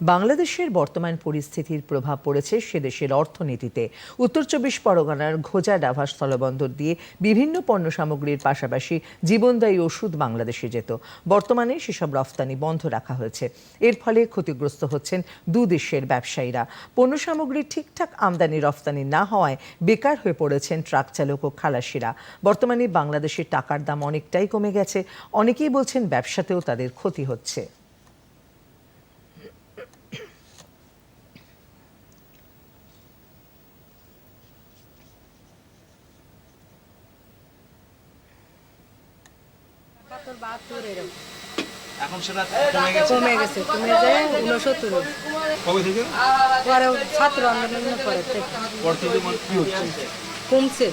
বাংলাদেশের বর্তমান পরিস্থিতির প্রভাব পড়েছে সে দেশের অর্থনীতিতে। উত্তর চব্বিশ পরগনার ঘোজা ডাভা স্থলবন্দর দিয়ে বিভিন্ন পণ্য সামগ্রীর পাশাপাশি জীবনদায়ী ওষুধ বাংলাদেশে যেত। বর্তমানে সেসব রফতানি বন্ধ রাখা হয়েছে। এর ফলে ক্ষতিগ্রস্ত হচ্ছেন দু দেশের ব্যবসায়ীরা। পণ্য সামগ্রী ঠিকঠাক আমদানি রফতানি না হওয়ায় বেকার হয়ে পড়েছেন ট্রাক চালক ও খালাসিরা। বর্তমানে বাংলাদেশের টাকার দাম অনেকটাই কমে গেছে। অনেকেই বলছেন ব্যবসাতেও তাদের ক্ষতি হচ্ছে। এখন সেটা কমে গেছে? কমে গেছে কমে যায় উনসত্তর কবে থেকে? পরে ছাত্র আন্দোলনের পরে পর থেকে কি হচ্ছে? কমছে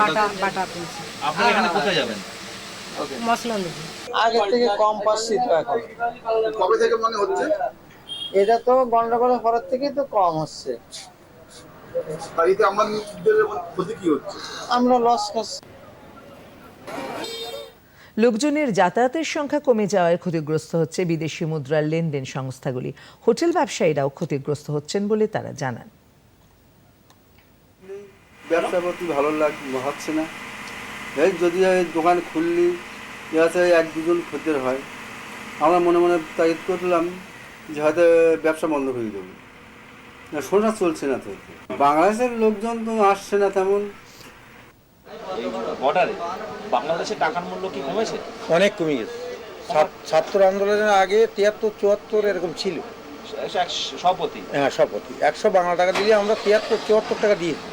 বাটা বাটা কমছে। আপনারা এখানে কোথায় যাবেন? মশলা নদী আগের থেকে কম পাচ্ছি তো এখন। কবে থেকে মনে হচ্ছে? এটা তো গন্ডগোলের পরের থেকেই তো কম হচ্ছে। বাড়িতে আমাদের ক্ষতি কি হচ্ছে? আমরা লস খাচ্ছি লোকজনের যাতায়াতের সংখ্যা কমে যাওয়ায় ক্ষতিগ্রস্ত হচ্ছে বিদেশি মুদ্রার লেনদেন সংস্থাগুলি। হোটেল ব্যবসায়ীরাও ক্ষতিগ্রস্ত হচ্ছেন বলে তারা জানান। ব্যবসা করতে ভালো লাগ হচ্ছে না। এই যদি এই দোকান খুললি আছে এক দুজন খদ্দের হয়। আমরা মনে মনে তাগিদ করলাম যে হয়তো ব্যবসা বন্ধ করে দেবো। না শোনা চলছে না তো। বাংলাদেশের লোকজন তো আসছে না তেমন। বাংলাদেশের টাকার মূল্য কি কমেছে? অনেক কমে গেছে। ছাত্র আন্দোলনের আগে তিয়াত্তর চুয়াত্তর এরকম ছিল। সভাপতি হ্যাঁ শপথি একশো বাংলা টাকা দিলে আমরা তিয়াত্তর চুয়াত্তর টাকা দিয়েছি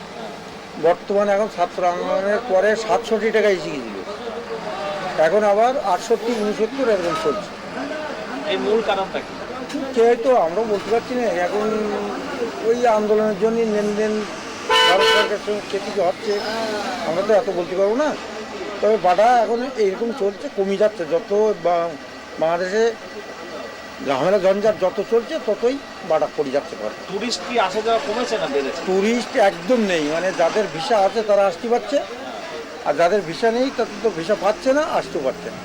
বর্তমানে এখন ছাত্র আন্দোলনের পরে সাতষট্টি টাকা এসে গেছিল। এখন আবার আটষট্টি উনসত্তর এরকম চলছে। এই মূল কারণটা কি? কে তো আমরাও বলতে পারছি না। এখন ওই আন্দোলনের জন্য লেনদেন ভারত সরকারের সঙ্গে কে হচ্ছে। আমরা তো এত বলতে পারব না। তবে বাটা এখন এইরকম চলছে কমে যাচ্ছে। যত বাংলাদেশে ঝামেলা ঝঞ্ঝাট যত চলছে ততই বাটা পড়ে যাচ্ছে ভারত টুরিস্ট কি আসা যাওয়া কমেছে না বেড়েছে? টুরিস্ট একদম নেই। মানে যাদের ভিসা আছে তারা আসতে পারছে আর যাদের ভিসা নেই তাদের তো ভিসা পাচ্ছে না আসতে পারছে না।